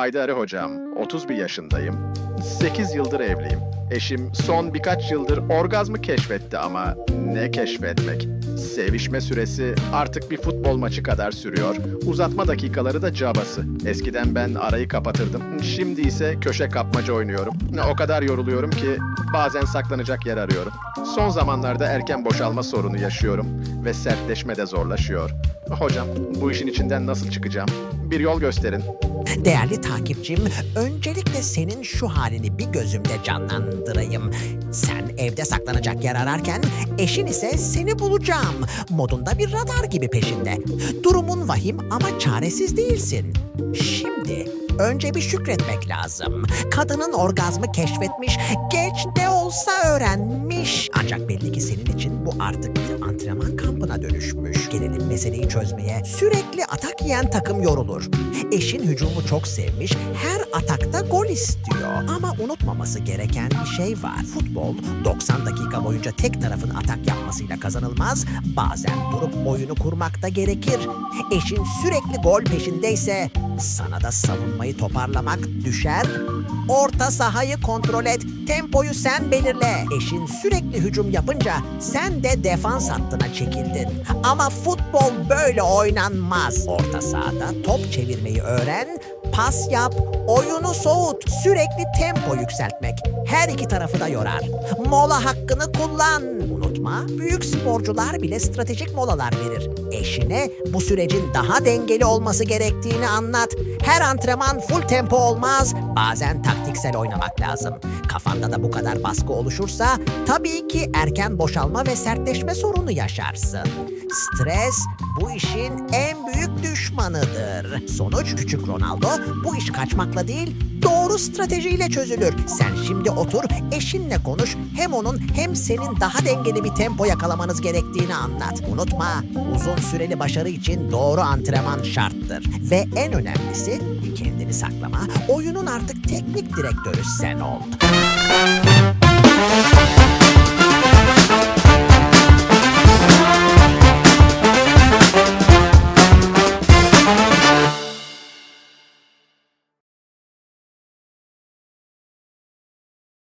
Haydari hocam, 31 yaşındayım. 8 yıldır evliyim. Eşim son birkaç yıldır orgazmı keşfetti ama ne keşfetmek. Sevişme süresi artık bir futbol maçı kadar sürüyor. Uzatma dakikaları da cabası. Eskiden ben arayı kapatırdım. Şimdi ise köşe kapmaca oynuyorum. O kadar yoruluyorum ki bazen saklanacak yer arıyorum. Son zamanlarda erken boşalma sorunu yaşıyorum ve sertleşme de zorlaşıyor. Hocam, bu işin içinden nasıl çıkacağım? Bir yol gösterin. Değerli takipçim, öncelikle senin şu halini bir gözümde canlandırayım. Sen evde saklanacak yer ararken, eşin ise seni bulacağım. Modunda bir radar gibi peşinde. Durumun vahim ama çaresiz değilsin. Şimdi önce bir şükretmek lazım. Kadının orgazmı keşfetmiş, geç de olsa öğrenmiş. Ancak belli ki senin için bu artık bir antrenman kampına dönüşmüş. Gelelim meseleyi çözmeye. Sürekli atak yiyen takım yorulur. Eşin hücumu çok sevmiş, her atakta gol istiyor. Ama unutmaması gereken bir şey var. Futbol 90 dakika boyunca tek tarafın atak yapmasıyla kazanılmaz. Bazen durup oyunu kurmak da gerekir. Eşin sürekli gol peşindeyse sana da savunmayı toparlamak düşer. Orta sahayı kontrol et, tempoyu sen belirle. Eşin sürekli hücum yapınca sen de defans hattına çekildin. Ama futbol böyle oynanmaz. Orta sahada top çevirmeyi öğren, pas yap, oyunu soğut, sürekli tempo yükseltmek. Her iki tarafı da yorar. Mola hakkını kullan. Unutma, büyük sporcular bile stratejik molalar verir. Eşine bu sürecin daha dengeli olması gerektiğini anlat. Her antrenman full tempo olmaz. Bazen taktiksel oynamak lazım. Kafanda da bu kadar baskı oluşursa tabii ki erken boşalma ve sertleşme sorunu yaşarsın. Stres bu işin en büyük düşmanıdır. Sonuç küçük Ronaldo bu iş kaçmakla değil doğru stratejiyle çözülür. Sen şimdi otur eşinle konuş hem onun hem senin daha dengeli bir tempo yakalamanız gerektiğini anlat. Unutma uzun süreli başarı için doğru antrenman şarttır. Ve en önemlisi kendini saklama. Oyunun artık teknik direktörü sen ol.